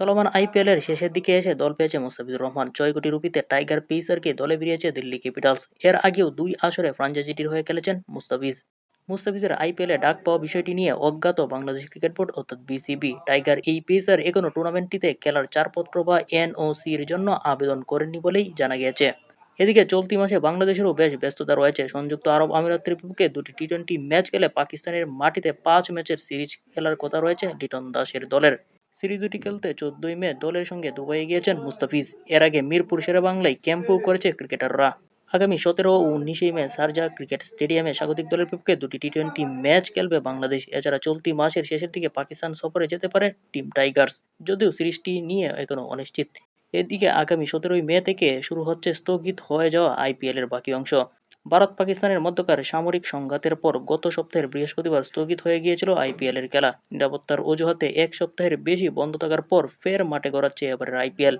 চলমান আইপিএলের শেষের দিকে এসে দল পেয়েছে মোস্তাফিজুর রহমান। ছয় কোটি রুপিতে টাইগার পেসারকে দলে বেরিয়েছে দিল্লি ক্যাপিটালস। এর আগেও দুই আসরে ফ্রাঞ্চাইজিটির হয়ে খেলেছেন মুস্তাফিজ। মুস্তাফিজের আইপিএলে ডাক পাওয়া বিষয়টি নিয়ে অজ্ঞাত বাংলাদেশ ক্রিকেট বোর্ড অর্থাৎ বিসিবি, টাইগার এই পেসার এখনও টুর্নামেন্টটিতে খেলার চারপত্র বা এনওসির জন্য আবেদন করেননি বলেই জানা গিয়েছে। এদিকে চলতি মাসে বাংলাদেশেরও বেশ ব্যস্ততা রয়েছে। সংযুক্ত আরব আমিরাতের বিপক্ষে দুটি টি টোয়েন্টি ম্যাচ খেলে পাকিস্তানের মাটিতে পাঁচ ম্যাচের সিরিজ খেলার কথা রয়েছে লিটন দাসের দলের। সিরিজ দুটি খেলতে চোদ্দই মে দলের সঙ্গে দুবাইয়ে গিয়েছেন মুস্তাফিজ। এর আগে মিরপুর বাংলায় ক্যাম্পও করেছে ক্রিকেটাররা। আগামী সতেরো ও উনিশে মে শারজা ক্রিকেট স্টেডিয়ামে স্বাগতিক দলের পক্ষে দুটি টি টোয়েন্টি ম্যাচ খেলবে বাংলাদেশ। এছাড়া চলতি মাসের শেষের দিকে পাকিস্তান সফরে যেতে পারে টিম টাইগার্স, যদিও সিরিজটি নিয়ে এখনও অনিশ্চিত। এদিকে আগামী সতেরোই মে থেকে শুরু হচ্ছে স্থগিত হয়ে যাওয়া আইপিএলের বাকি অংশ। ভারত পাকিস্তানের মধ্যকার সামরিক সংঘাতের পর গত সপ্তাহের বৃহস্পতিবার স্থগিত হয়ে গিয়েছিল আইপিএলের খেলা। নিরাপত্তার অজুহাতে এক সপ্তাহের বেশি বন্ধ থাকার পর ফের মাঠে গড়াচ্ছে এবারের আইপিএল।